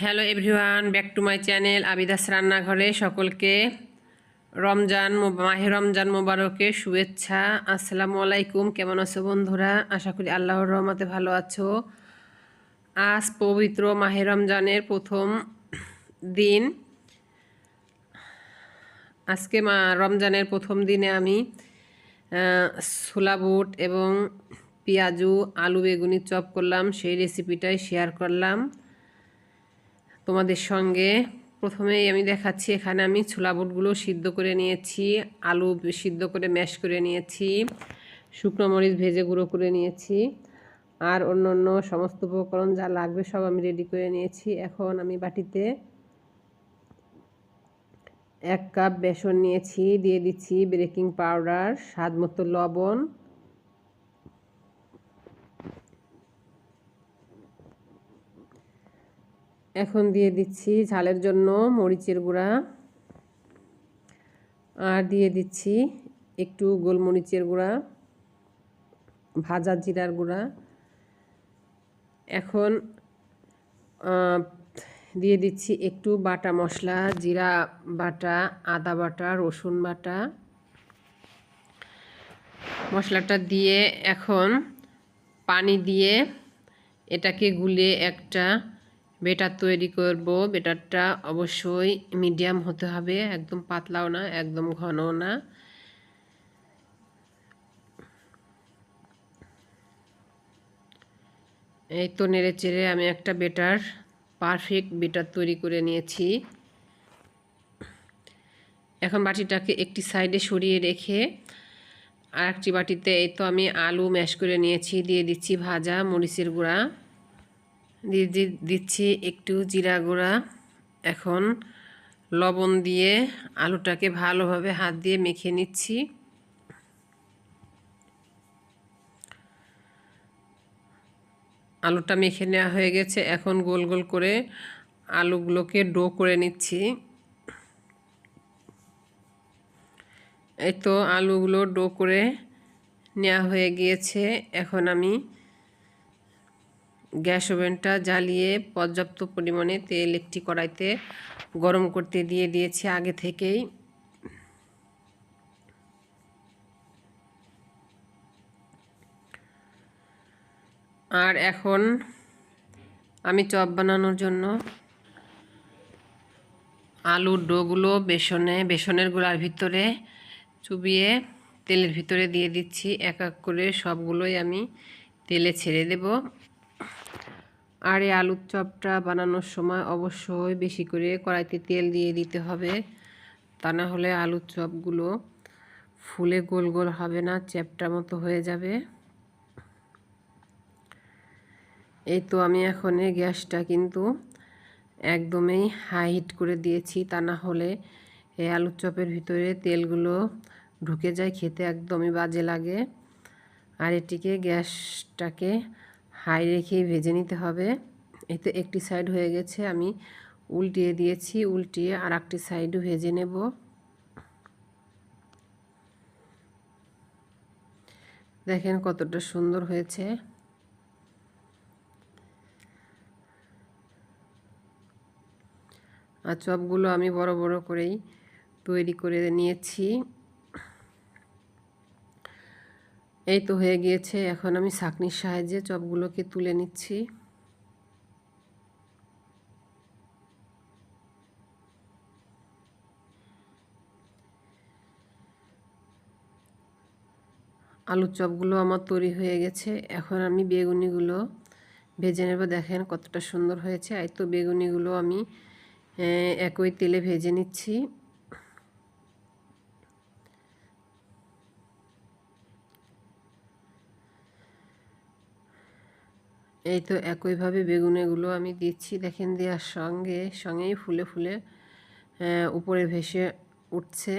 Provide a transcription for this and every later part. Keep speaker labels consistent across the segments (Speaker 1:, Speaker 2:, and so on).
Speaker 1: Hello everyone back to my channel আবিদাস রান্নাঘরে সকলকে রমজান মাহে রমজান মোবারকে শুভেচ্ছা, আসসালামু আলাইকুম, কেমন আছো বন্ধুরা? আশা করি আল্লাহর রহমতে ভালো আছো। আজ পবিত্র মাহে রমজানের প্রথম দিন। আজকে মা, রমজানের প্রথম দিনে আমি ছোলা, বুট এবং পেঁয়াজু, আলু, বেগুনি চপ করলাম, সেই রেসিপিটাই শেয়ার করলাম। তোমাদের সঙ্গে। প্রথমেই আমি দেখাচ্ছি, এখানে আমি ছোলা বুটগুলো সিদ্ধ করে নিয়েছি, আলু সিদ্ধ করে ম্যাশ করে নিয়েছি, শুকনো মরিচ ভেজে গুঁড়ো করে নিয়েছি, আর অন্য অন্য সমস্ত উপকরণ যা লাগবে সব আমি রেডি করে নিয়েছি। এখন আমি বাটিতে এক কাপ বেসন নিয়েছি, দিয়ে দিচ্ছি বেকিং পাউডার স্বাদ মতো লবণ এখন দিয়ে দিচ্ছি ঝালের জন্য মরিচের গুঁড়া। আর দিয়ে দিচ্ছি একটু গোলমরিচের গুঁড়া, ভাজা জিরার গুঁড়া। এখন দিয়ে দিচ্ছি একটু বাটা মশলা, জিরা বাটা, আদা বাটা, রসুন বাটা। মশলাটা দিয়ে এখন পানি দিয়ে এটাকে গুলে একটা বেটার তৈরি করব, বেটারটা অবশ্যই মিডিয়াম হতে হবে, একদম পাতলাও না, একদম ঘনও না। এই তো নেড়ে চেড়ে আমি একটা বেটার পারফেক্ট বেটার তৈরি করে নিয়েছি। এখন বাটিটাকে একটি সাইডে সরিয়ে রেখে আর একটি বাটিতে এই তো আমি আলু ম্যাশ করে নিয়েছি, দিয়ে দিচ্ছি ভাজা মরিচের গুঁড়া। দিচ্ছি একটু জিরা গুঁড়া। এখন লবণ দিয়ে আলুটাকে ভালোভাবে হাত দিয়ে মেখে নিচ্ছি। আলুটা মেখে নেওয়া হয়ে গেছে। এখন গোল গোল করে আলুগুলোকে ডো করে নিচ্ছি। এই তো আলুগুলো ডো করে নেওয়া হয়ে গিয়েছে। এখন আমি গ্যাস ওভেনটা জ্বালিয়ে পর্যাপ্ত পরিমাণে তেল একটি কড়াইতে গরম করতে দিয়ে দিয়েছি আগে থেকেই। আর এখন আমি চপ বানানোর জন্য আলুর ডোগুলো বেসনে, বেসনের গুঁড়ার ভিতরে চুবিয়ে তেলের ভিতরে দিয়ে দিচ্ছি। এক এক করে সবগুলোই আমি তেলে ছেড়ে দেব। আর এই আলুর চপটা বানানোর সময় অবশ্যই বেশি করে কড়াইতে তেল দিয়ে দিতে হবে। তা না হলে আলুর চপগুলো ফুলে গোল গোল হবে না, চ্যাপটা মতো হয়ে যাবে। এই তো আমি এখন গ্যাসটা কিন্তু একদমই হাই হিট করে দিয়েছি। তা না হলে এই আলুর চপের ভিতরে তেলগুলো ঢুকে যায়, খেতে একদমই বাজে লাগে। আর এটিকে গ্যাসটাকে হাই রেখেই ভেজে নিতে হবে। এতে একটি সাইড হয়ে গেছে, আমি উল্টিয়ে দিয়েছি, উল্টিয়ে আর একটি সাইডও ভেজে নেব। দেখেন কতটা সুন্দর হয়েছে। আর চপগুলো আমি বড় বড় করেই তৈরি করে নিয়েছি। এই তো হয়ে গিয়েছে, এখন আমি ছাঁকনির সাহায্যে চপগুলোকে তুলে নিচ্ছি। আলুর চপগুলো আমার তৈরি হয়ে গেছে, এখন আমি বেগুনিগুলো ভেজে নেব। দেখেন কতটা সুন্দর হয়েছে। এই তো বেগুনিগুলো আমি একই তেলে ভেজে নিচ্ছি। এই তো একইভাবে বেগুনেগুলো আমি দিচ্ছি। দেখেন দেওয়ার সঙ্গে, সঙ্গেই ফুলে ফুলে উপরে ভেসে উঠছে।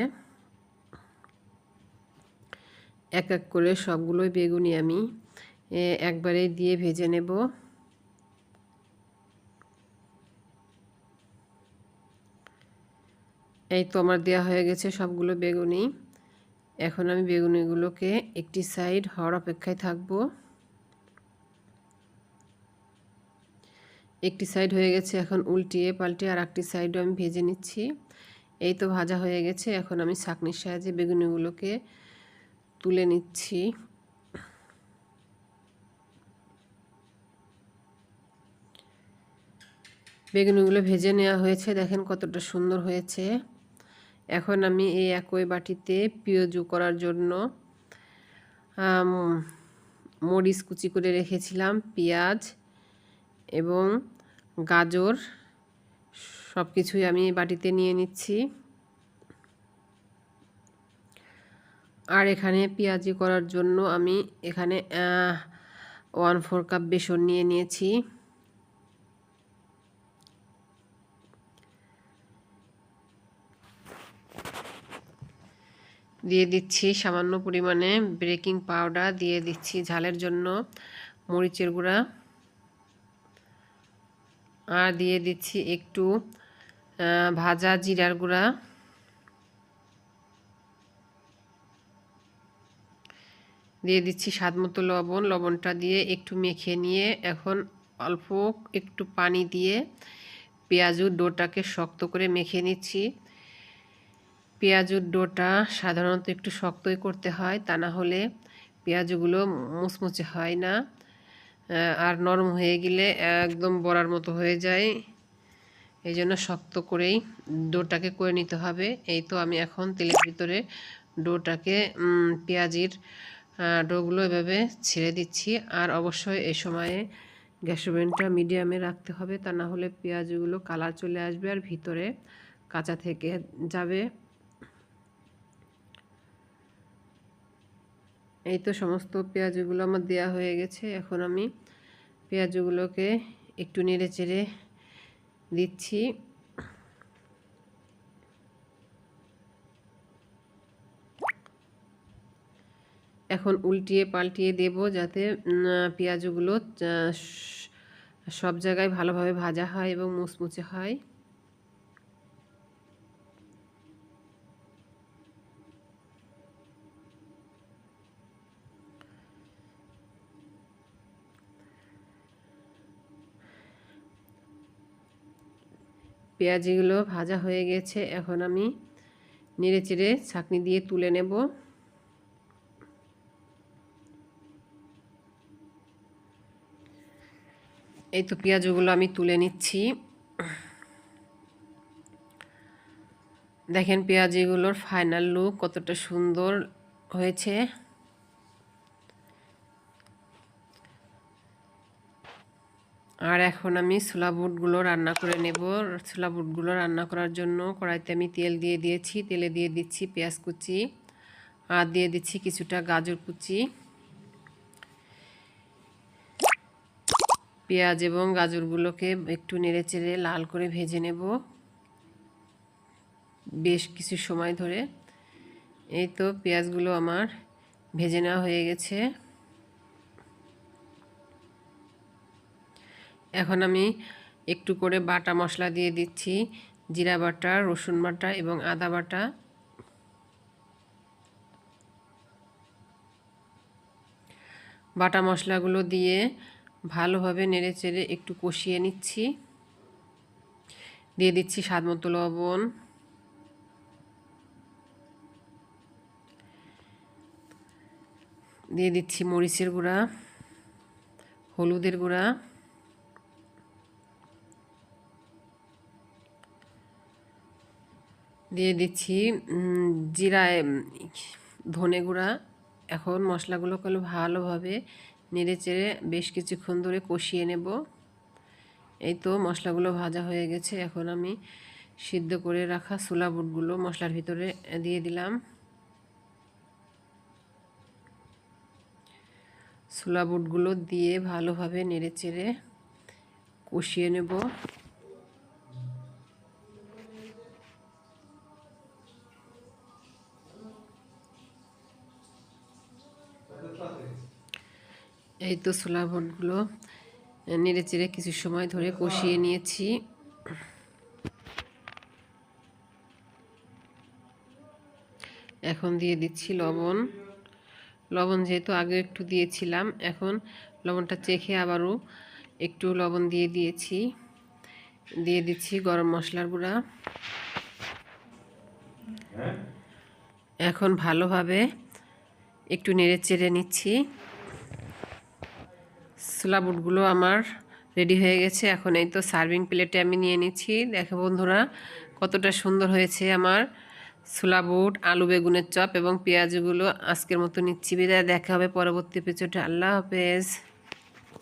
Speaker 1: এক এক করে সবগুলোই বেগুনি আমি একবারে দিয়ে ভেজে নেব। এই তো আমার দেওয়া হয়ে গেছে সবগুলো বেগুনি। এখন আমি বেগুনিগুলোকে একটি সাইড হওয়ার অপেক্ষায় থাকব। একটি সাইড হয়ে গেছে, এখন উল্টিয়ে পাল্টে আর একটি সাইডও আমি ভেজে নিচ্ছি। এই তো ভাজা হয়ে গেছে, এখন আমি ছাঁকনির সাহায্যে বেগুনিগুলোকে তুলে নিচ্ছি। বেগুনিগুলো ভেজে নেওয়া হয়েছে, দেখেন কতটা সুন্দর হয়েছে। এখন আমি এই একই বাটিতে পিঁয়াজু করার জন্য মরিচ কুচি করে রেখেছিলাম, পেঁয়াজ এবং গাজর সব কিছুই আমি বাটিতে নিয়ে নিচ্ছি। আর এখানে পেঁয়াজি করার জন্য আমি এখানে ওয়ান ফোর কাপ বেসন নিয়ে নিয়েছি। দিয়ে দিচ্ছি সামান্য পরিমাণে বেকিং পাউডার দিয়ে দিচ্ছি ঝালের জন্য মরিচের গুঁড়া। আর দিয়ে দিচ্ছি একটু ভাজা জিরার গুঁড়া। দিয়ে দিচ্ছি স্বাদ মতো লবণ, লবণটা দিয়ে একটু মেখে নিয়ে এখন অল্প একটু পানি দিয়ে পেঁয়াজুর ডোটাকে শক্ত করে মেখে নিচ্ছি। পেঁয়াজুর ডোটা সাধারণত একটু শক্তই করতে হয়, তা না হলে পেঁয়াজগুলো মুচমুচে হয় না। আর নরম হয়ে গেলে একদম বড়ার মতো হয়ে যায়। এই জন্য শক্ত করেই ডোটাকে করে নিতে হবে। এই তো আমি এখন তেলের ভিতরে ডোটাকে পেঁয়াজির ডোগুলো এভাবে ছেড়ে দিচ্ছি। আর অবশ্যই এই সময়ে গ্যাস ওভেনটা মিডিয়ামে রাখতে হবে। তা না হলে পেঁয়াজগুলো কালার চলে আসবে আর ভিতরে কাঁচা থেকে যাবে। এই তো সমস্ত পেঁয়াজগুলো আমার দেয়া হয়ে গেছে। এখন আমি পেঁয়াজগুলোকে একটু নেড়ে চেড়ে দিচ্ছি। এখন উল্টিয়ে পাল্টিয়ে দেব যাতে পেঁয়াজগুলো সব জায়গায় ভালোভাবে ভাজা হয় এবং মুচমুচে হয়। পেঁয়াজিগুলো ভাজা হয়ে গেছে, এখন আমি নেড়ে চেড়ে ছাঁকনি দিয়ে তুলে নেব। এই তো পেঁয়াজগুলো আমি তুলে নিচ্ছি। দেখেন পেঁয়াজিগুলোর ফাইনাল লুক কতটা সুন্দর হয়েছে। আর এখন আমি ছোলা বুটগুলো রান্না করে নেব। ছোলা বুটগুলো রান্না করার জন্য কড়াইতে আমি তেল দিয়ে দিয়েছি। তেলে দিয়ে দিচ্ছি পেঁয়াজ কুচি আর দিয়ে দিচ্ছি কিছুটা গাজর কুচি। পেঁয়াজ এবং গাজরগুলোকে একটু নেড়ে চেড়ে লাল করে ভেজে নেব বেশ কিছু সময় ধরে। এই তো পেঁয়াজগুলো আমার ভেজে নেওয়া হয়ে গেছে। এখন আমি একটু করে বাটা মশলা দিয়ে দিচ্ছি, জিরা বাটা, রসুন বাটা এবং আদা বাটা। বাটা মশলাগুলো দিয়ে ভালোভাবে নেড়ে চেড়ে একটু কষিয়ে নিচ্ছি। দিয়ে দিচ্ছি স্বাদ মতো লবণ। দিয়ে দিচ্ছি মরিচের গুঁড়া, হলুদের গুঁড়া। দিয়ে দিচ্ছি জিরা ধনে গুঁড়া। এখন মশলাগুলো মশলাগুলোকে ভালোভাবে নেড়ে চেড়ে বেশ কিছুক্ষণ ধরে কষিয়ে নেব। এই তো মশলাগুলো ভাজা হয়ে গেছে। এখন আমি সিদ্ধ করে রাখা ছোলা বুটগুলো মশলার ভিতরে দিয়ে দিলাম। ছোলা বুটগুলো দিয়ে ভালোভাবে নেড়ে চেড়ে কষিয়ে নেব। এই তো ছোলা ভটগুলো নেড়ে চেড়ে কিছু সময় ধরে কষিয়ে নিয়েছি। এখন দিয়ে দিচ্ছি লবণ। লবণ যেহেতু আগে একটু দিয়েছিলাম এখন লবণটা চেখে আবারও একটু লবণ দিয়ে দিয়েছি। দিয়ে দিচ্ছি গরম মশলার গুঁড়া। এখন ভালোভাবে একটু নেড়ে চেড়ে নিচ্ছি। ছোলা বুটগুলো আমার রেডি হয়ে গেছে। এখন এই তো সার্ভিং প্লেটে আমি নিয়ে নিচ্ছি। দেখো বন্ধুরা, কতটা সুন্দর হয়েছে আমার ছোলা বুট, আলু বেগুনের চপ এবং পেঁয়াজগুলো। আজকের মতো নিচ্ছি। বিদায়, দেখা হবে পরবর্তী পিছুটা আল্লাহ হাফেজ।